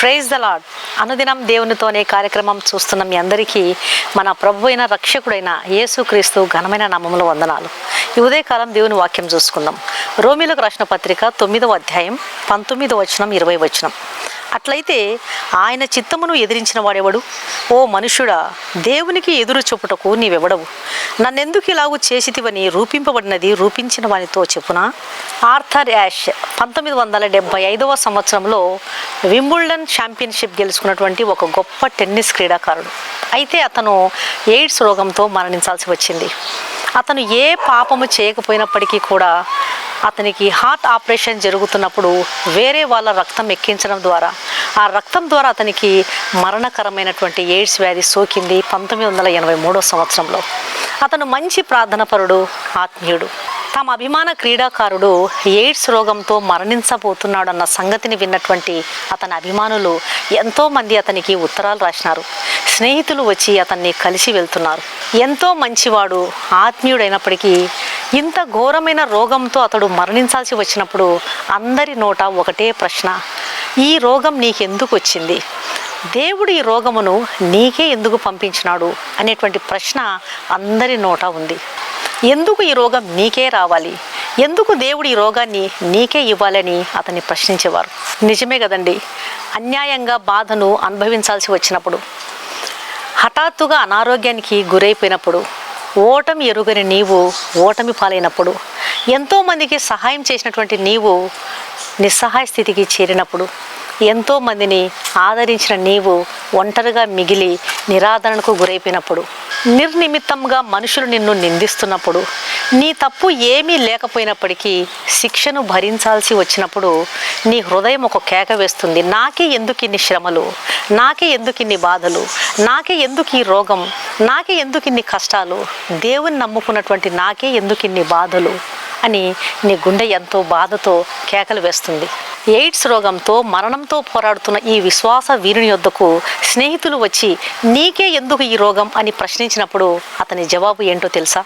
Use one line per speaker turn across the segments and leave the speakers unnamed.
Praise the lord అనుదినం దేవునితోనే కార్యక్రమం చూస్తున్న మీ అందరికీ మన ప్రభు అయిన రక్షకుడైన యేసుక్రీస్తు ఘనమైన నామముల వందనాలు. ఈ ఉదయకాలం దేవుని వాక్యం చూసుకుందాం. రోమిలకు రాసిన పత్రిక తొమ్మిదవ అధ్యాయం పంతొమ్మిదవ వచనం ఇరవై వచనం. అట్లయితే ఆయన చిత్తమును ఎదిరించిన వాడెవడు? ఓ మనుషుడా దేవునికి ఎదురు చూపుటకు నీవెవడవు? నన్నెందుకు ఇలాగు చేసితివని రూపింపబడినది రూపించిన వానితో చెప్పున? ఆర్థర్ యాష్ పంతొమ్మిది వందల డెబ్బై ఐదవ సంవత్సరంలో వింబుల్డన్ ఛాంపియన్షిప్ గెలుచుకున్నటువంటి ఒక గొప్ప టెన్నిస్ క్రీడాకారుడు. అయితే అతను ఎయిడ్స్ రోగంతో మరణించాల్సి వచ్చింది. అతను ఏ పాపము చేయకపోయినప్పటికీ కూడా అతనికి హార్ట్ ఆపరేషన్ జరుగుతున్నప్పుడు వేరే వాళ్ళ రక్తం ఎక్కించడం ద్వారా ఆ రక్తం ద్వారా అతనికి మరణకరమైనటువంటి ఎయిడ్స్ వ్యాధి సోకింది పంతొమ్మిది వందల ఎనభై మూడో సంవత్సరంలో. అతను మంచి ప్రార్థనపరుడు ఆత్మీయుడు. తమ అభిమాన క్రీడాకారుడు ఎయిడ్స్ రోగంతో మరణించబోతున్నాడన్న సంగతిని విన్నటువంటి అతని అభిమానులు ఎంతోమంది అతనికి ఉత్తరాలు రాసినారు. స్నేహితులు వచ్చి అతన్ని కలిసి వెళ్తున్నారు. ఎంతో మంచివాడు ఆత్మీయుడైనప్పటికీ ఇంత ఘోరమైన రోగంతో అతడు మరణించాల్సి వచ్చినప్పుడు అందరి నోట ఒకటే ప్రశ్న ఈ రోగం నీకెందుకు వచ్చింది? దేవుడు ఈ రోగమును నీకే ఎందుకు పంపించినాడు? అనేటువంటి ప్రశ్న అందరి నోట ఉంది. ఎందుకు ఈ రోగం నీకే రావాలి? ఎందుకు దేవుడు ఈ రోగాన్ని నీకే ఇవ్వాలని అతన్ని ప్రశ్నించేవారు? నిజమే కదండి. అన్యాయంగా బాధను అనుభవించాల్సి వచ్చినప్పుడు హఠాత్తుగా అనారోగ్యానికి గురైపోయినప్పుడు ఓటమి ఎరుగని నీవు ఓటమి పాలైనప్పుడు ఎంతోమందికి సహాయం చేసినటువంటి నీవు నిస్సహాయ స్థితికి చేరినప్పుడు ఎంతోమందిని ఆదరించిన నీవు ఒంటరిగా మిగిలి నిరాదరణకు గురైపోయినప్పుడు నిర్నిమిత్తంగా మనుషులు నిన్ను నిందిస్తున్నప్పుడు నీ తప్పు ఏమీ లేకపోయినప్పటికీ శిక్షను భరించాల్సి వచ్చినప్పుడు నీ హృదయం ఒక కేక వేస్తుంది. నాకే ఎందుకు ఇన్ని శ్రమలు? నాకే ఎందుకు ఇన్ని బాధలు? నాకే ఎందుకు ఈ రోగం? నాకే ఎందుకు ఇన్ని కష్టాలు? దేవుని నమ్ముకున్నటువంటి నాకే ఎందుకు ఇన్ని బాధలు? అని నీ గుండె ఎంతో బాధతో కేకలు వేస్తుంది. ఎయిడ్స్ రోగంతో మరణంతో పోరాడుతున్న ఈ విశ్వాస వీరుని యొద్దకు స్నేహితులు వచ్చి నీకే ఎందుకు ఈ రోగం? అని ప్రశ్నించినప్పుడు అతని జవాబు ఏంటో తెలుసా?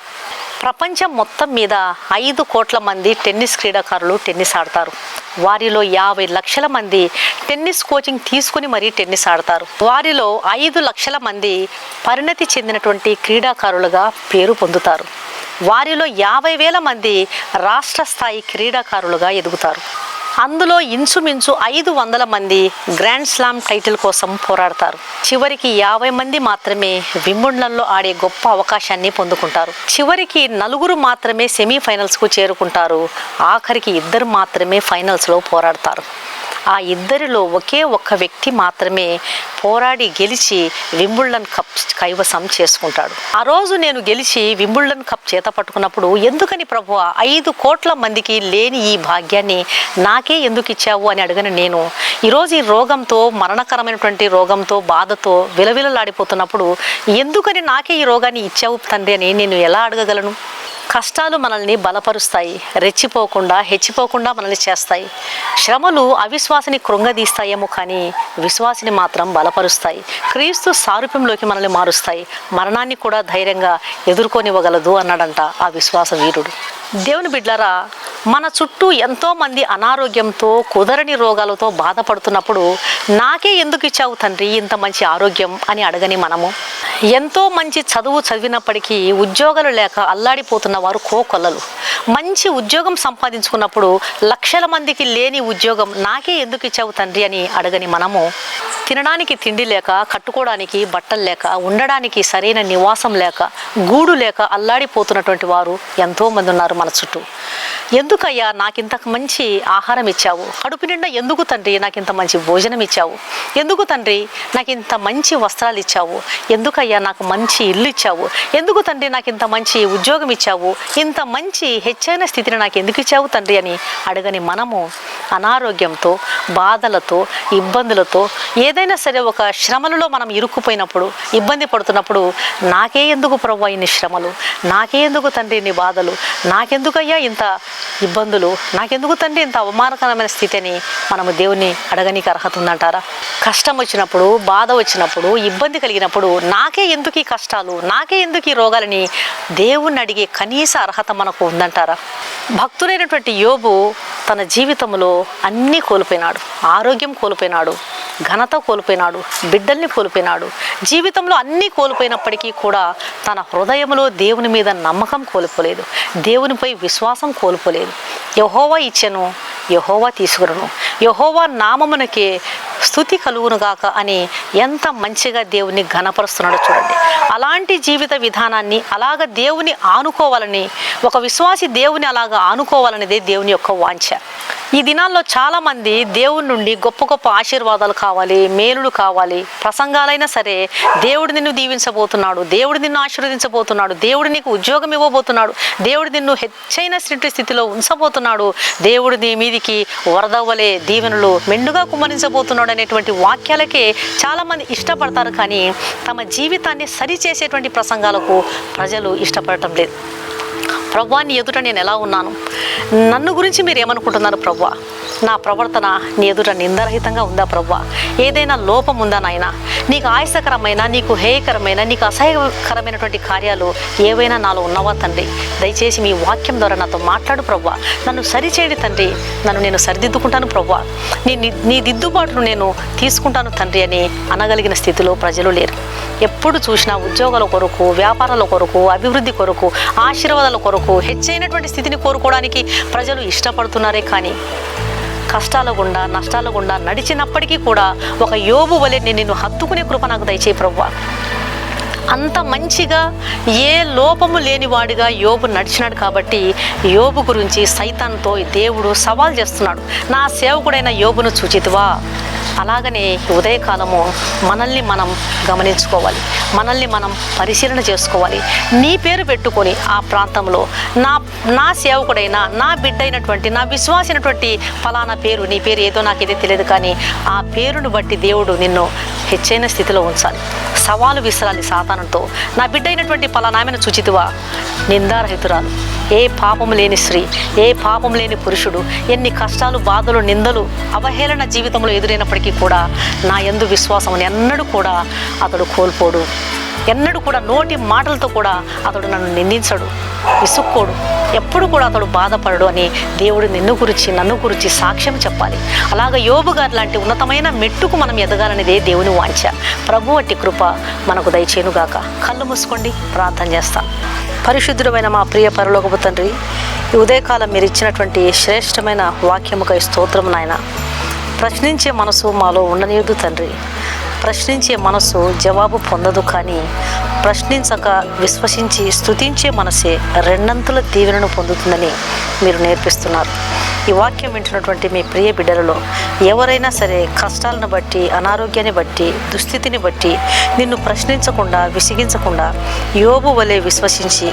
ప్రపంచం మొత్తం మీద ఐదు కోట్ల మంది టెన్నిస్ క్రీడాకారులు టెన్నిస్ ఆడతారు. వారిలో యాభై లక్షల మంది టెన్నిస్ కోచింగ్ తీసుకుని మరీ టెన్నిస్ ఆడతారు. వారిలో ఐదు లక్షల మంది పరిణతి చెందినటువంటి క్రీడాకారులుగా పేరు పొందుతారు. వారిలో యాభై వేల మంది రాష్ట్ర స్థాయి క్రీడాకారులుగా ఎదుగుతారు. అందులో ఇంచుమించు ఐదు వందల మంది గ్రాండ్ స్లామ్ టైటిల్ కోసం పోరాడతారు. చివరికి యాభై మంది మాత్రమే వింబుండన్లో ఆడే గొప్ప అవకాశాన్ని పొందుకుంటారు. చివరికి నలుగురు మాత్రమే సెమీఫైనల్స్కు చేరుకుంటారు. ఆఖరికి ఇద్దరు మాత్రమే ఫైనల్స్లో పోరాడతారు. ఆ ఇద్దరిలో ఒకే ఒక్క వ్యక్తి మాత్రమే పోరాడి గెలిచి వింబుల్డన్ కప్ కైవసం చేసుకుంటాడు. ఆ రోజు నేను గెలిచి వింబుల్డన్ కప్ చేత పట్టుకున్నప్పుడు ఎందుకని ప్రభు ఐదు కోట్ల మందికి లేని ఈ భాగ్యాన్ని నాకే ఎందుకు ఇచ్చావు అని అడిగిన నేను. ఈరోజు ఈ రోగంతో మరణకరమైనటువంటి రోగంతో బాధతో విలవిలలాడిపోతున్నప్పుడు ఎందుకని నాకే ఈ రోగాన్ని ఇచ్చావు తండ్రి అని నేను ఎలా అడగగలను? కష్టాలు మనల్ని బలపరుస్తాయి రెచ్చిపోకుండా హెచ్చిపోకుండా మనల్ని చేస్తాయి. శ్రమలు అవిశ్వాసిని కృంగదీస్తాయేమో కానీ విశ్వాసిని మాత్రం బలపరుస్తాయి. క్రీస్తు సారూప్యంలోకి మనల్ని మారుస్తాయి. మరణాన్ని కూడా ధైర్యంగా ఎదుర్కొనివ్వగలదు అన్నాడంట ఆ విశ్వాస వీరుడు. దేవుని బిడ్లరా మన చుట్టూ ఎంతోమంది అనారోగ్యంతో కుదరని రోగాలతో బాధపడుతున్నప్పుడు నాకే ఎందుకు ఇచ్చావు తండ్రి ఇంత మంచి ఆరోగ్యం అని అడగని మనము? ఎంతో మంచి చదువు చదివినప్పటికీ ఉద్యోగాలు లేక అల్లాడిపోతున్న వారు కోకొల్లలు. మంచి ఉద్యోగం సంపాదించుకున్నప్పుడు లక్షల మందికి లేని ఉద్యోగం నాకే ఎందుకు ఇచ్చావు తండ్రి అని అడగని మనము తినడానికి తిండి లేక కట్టుకోవడానికి బట్టలు లేక ఉండడానికి సరైన నివాసం లేక గూడు లేక అల్లాడిపోతున్నటువంటి వారు ఎంతోమంది ఉన్నారు మన చుట్టూ. ఎందుకయ్యా నాకింత మంచి ఆహారం ఇచ్చావు? కడుపు నిండా ఎందుకు తండ్రి నాకింత మంచి భోజనం ఇచ్చావు? ఎందుకు తండ్రి నాకు ఇంత మంచి వస్త్రాలు ఇచ్చావు? ఎందుకయ్యా నాకు మంచి ఇల్లు ఇచ్చావు. ఎందుకు తండ్రి నాకు ఇంత మంచి ఉద్యోగం ఇచ్చావు? ఇంత మంచి హెచ్చైన స్థితిని నాకు ఎందుకు ఇచ్చావు తండ్రి అని అడగని మనము అనారోగ్యంతో బాధలతో ఇబ్బందులతో ఏదైనా సరే ఒక శ్రమలలో మనం ఇరుక్కుపోయినప్పుడు ఇబ్బంది పడుతున్నప్పుడు నాకే ఎందుకు ప్రభు ఇన్ని శ్రమలు? నాకే ఎందుకు తండ్రి ఇన్ని బాధలు? నాకెందుకయ్యా ఇంత ఇబ్బందులు? నాకెందుకు తండ్రి ఇంత అవమానకరమైన స్థితి అని మనము దేవుని అడగనీకి అర్హత ఉందంటారా? కష్టం వచ్చినప్పుడు బాధ వచ్చినప్పుడు ఇబ్బంది కలిగినప్పుడు నాకు ఎందుకు ఈ కష్టాలు? నాకే ఎందుకు ఈ రోగాలని? దేవుణ్ణి అడిగే కనీస అర్హత మనకు ఉందంటారా? భక్తుడైనటువంటి యోబు తన జీవితంలో అన్నీ కోల్పోయినాడు. ఆరోగ్యం కోల్పోయినాడు. ఘనత కోల్పోయినాడు. బిడ్డల్ని కోల్పోయినాడు. జీవితంలో అన్నీ కోల్పోయినప్పటికీ కూడా తన హృదయంలో దేవుని మీద నమ్మకం కోల్పోలేదు. దేవునిపై విశ్వాసం కోల్పోలేదు. యహోవా ఇచ్చెను. యహోవా తీసుకురను. యహోవా నామమునకే స్థుతి కలుగునుగాక అని ఎంత మంచిగా దేవుని ఘనపరుస్తున్నాడో చూడండి. అలాంటి జీవిత విధానాన్ని అలాగ దేవుని ఆనుకోవాలని ఒక విశ్వాసి దేవుని అలాగా ఆనుకోవాలనేదే దేవుని యొక్క వాంఛ. ఈ దినాల్లో చాలామంది దేవుడి నుండి గొప్ప గొప్ప ఆశీర్వాదాలు కావాలి మేలులు కావాలి. ప్రసంగాలైనా సరే దేవుడు నిన్ను దీవించబోతున్నాడు దేవుడు నిన్ను ఆశీర్వదించబోతున్నాడు దేవుడు నీకు ఉద్యోగం ఇవ్వబోతున్నాడు దేవుడు నిన్ను హెచ్చైన స్థితిలో ఉంచబోతున్నాడు దేవుడు నీ మీదికి వరదవ్వలే దీవెనలు మెండుగా కుమ్మరించబోతున్నాడు అనేటువంటి వాక్యాలకే చాలామంది ఇష్టపడతారు కానీ తమ జీవితాన్ని సరిచేసేటువంటి ప్రసంగాలకు ప్రజలు ఇష్టపడటం లేదు. ప్రవ్వా నీ ఎదుట నేను ఎలా ఉన్నాను? నన్ను గురించి మీరు ఏమనుకుంటున్నారు ప్రవ్వా నా ప్రవర్తన నీ ఎదుట నిందరహితంగా ఉందా ప్రవ్వా? ఏదైనా లోపం ఉందా నాయన? నీకు ఆయాసకరమైన నీకు హేయకరమైన నీకు అసహ్యకరమైనటువంటి కార్యాలు ఏవైనా నాలో ఉన్నవా తండ్రి? దయచేసి మీ వాక్యం ద్వారా నాతో మాట్లాడు ప్రవ్వా. నన్ను సరిచేయడి తండ్రి. నన్ను నేను సరిదిద్దుకుంటాను ప్రవ్వా. నీ- నీ దిద్దుబాటును నేను తీసుకుంటాను తండ్రి అని అనగలిగిన స్థితిలో ప్రజలు లేరు. ఎప్పుడు చూసినా ఉద్యోగాల కొరకు వ్యాపారాల కొరకు అభివృద్ధి కొరకు ఆశీర్వాదాల కొరకు హెచ్చైనటువంటి స్థితిని కోరుకోవడానికి ప్రజలు ఇష్టపడుతున్నారే కానీ కష్టాల గుండా నష్టాల గుండా నడిచినప్పటికీ కూడా ఒక యోబు వలె నేను నిన్ను హత్తుకునే కృప నాకు దయచేయి ప్రవ్వా. అంత మంచిగా ఏ లోపము లేనివాడిగా యోబు నడిచినాడు కాబట్టి యోబు గురించి సైతాన్తో దేవుడు సవాల్ చేస్తున్నాడు. నా సేవకుడైన యోబును చూచితివా? అలాగనే ఉదయకాలము మనల్ని మనం గమనించుకోవాలి. మనల్ని మనం పరిశీలన చేసుకోవాలి. నీ పేరు పెట్టుకొని ఆ ప్రాంతంలో నా నా సేవకుడైన నా బిడ్డ అయినటువంటి నా విశ్వాసైనటువంటి ఫలానా పేరు నీ పేరు ఏదో నాకైతే తెలియదు కానీ ఆ పేరును బట్టి దేవుడు నిన్ను హెచ్చైన స్థితిలో ఉంచాలి. సవాలు విసరాలి సాతానంతో. నా బిడ్డ అయినటువంటి పలానామెను సుచితివా నిందారహితురాలు. ఏ పాపం లేని స్త్రీ ఏ పాపం లేని పురుషుడు ఎన్ని కష్టాలు బాధలు నిందలు అవహేళన జీవితంలో ఎదురైనప్పటికీ కూడా నా ఎందు విశ్వాసం ఎన్నడూ కూడా అతడు కోల్పోడు. ఎన్నడూ కూడా నోటి మాటలతో కూడా అతడు నన్ను నిందించడు. విసుక్కోడు. ఎప్పుడు కూడా అతడు బాధపడడు అని దేవుడు నిన్ను గురించి నన్ను గురించి సాక్ష్యం చెప్పాలి. అలాగ యోబు గారు లాంటి ఉన్నతమైన మెట్టుకు మనం ఎదగాలనేదే దేవుని వాంఛ. ప్రభు అట్టి కృప మనకు దయచేనుగాక కళ్ళు మూసుకోండి ప్రార్థన చేస్తాం. పరిశుద్ధుడమైన మా ప్రియ పరలోకపు తండ్రి ఉదయకాలం మీరు ఇచ్చినటువంటి శ్రేష్టమైన వాక్యముకై స్తోత్రం నాయన. ప్రశ్నించే మనసు మాలో ఉండనీయదు తండ్రి. ప్రశ్నించే మనసు జవాబు పొందదు కానీ ప్రశ్నించక విశ్వసించి స్థుతించే మనసే రెండంతుల దీవెనను పొందుతుందని మీరు నేర్పిస్తున్నారు. ఈ వాక్యం వింటున్నటువంటి మీ ప్రియ బిడ్డలలో ఎవరైనా సరే కష్టాలను బట్టి అనారోగ్యాన్ని బట్టి దుస్థితిని బట్టి నిన్ను ప్రశ్నించకుండా విసిగించకుండా యోబు వలె విశ్వసించి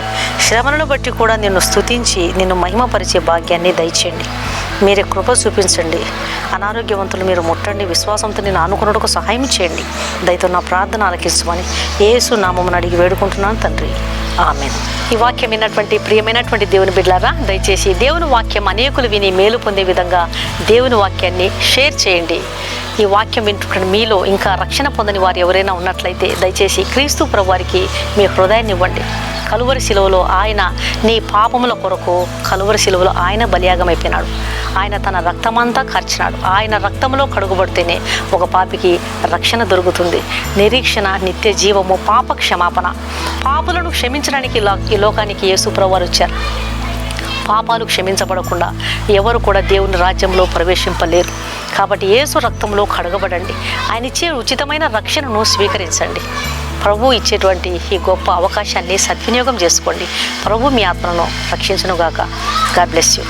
శ్రమలను బట్టి కూడా నిన్ను స్థుతించి నిన్ను మహిమపరిచే భాగ్యాన్ని దయచేయండి. మీరే కృప చూపించండి. అనారోగ్యవంతులు మీరు ముట్టండి. విశ్వాసంతో నేను అనుకున్నట్టుకు సహాయం చేయండి. దయతో నా ప్రార్థన ఆలకించమని ఏసు నామమును అడిగి వేడుకుంటున్నాను తండ్రి. ఆమె ఈ వాక్యం విన్నటువంటి ప్రియమైనటువంటి దేవుని బిడ్లారా దయచేసి దేవుని వాక్యం అనేకులు విని మేలు పొందే విధంగా దేవుని వాక్యాన్ని షేర్ చేయండి. ఈ వాక్యం వింటున్న మీలో ఇంకా రక్షణ పొందని వారు ఎవరైనా ఉన్నట్లయితే దయచేసి క్రీస్తు ప్రభువారికి మీ హృదయాన్ని ఇవ్వండి. కలువరి శిలువలో ఆయన నీ పాపముల కొరకు కలువరి శిలువలో ఆయన బలియాగమైపోయినాడు. ఆయన తన రక్తమంతా ఖర్చినాడు ఆయన రక్తంలో కడుగుబడితేనే ఒక పాపికి రక్షణ దొరుకుతుంది. నిరీక్షణ నిత్య జీవము పాప క్షమాపణ. పాపులను క్షమించడానికి ఈ లో- లోకానికి యేసుప్రభు వారు వచ్చారు. పాపాలు క్షమించబడకుండా ఎవరు కూడా దేవుని రాజ్యంలో ప్రవేశింపలేరు కాబట్టి యేసు రక్తంలో కడగబడండి. ఆయన ఇచ్చే ఉచితమైన రక్షణను స్వీకరించండి. ప్రభు ఇచ్చేటువంటి ఈ గొప్ప అవకాశాన్ని సద్వినియోగం చేసుకోండి. ప్రభు మీ ఆత్మను రక్షించునుగాక. God bless you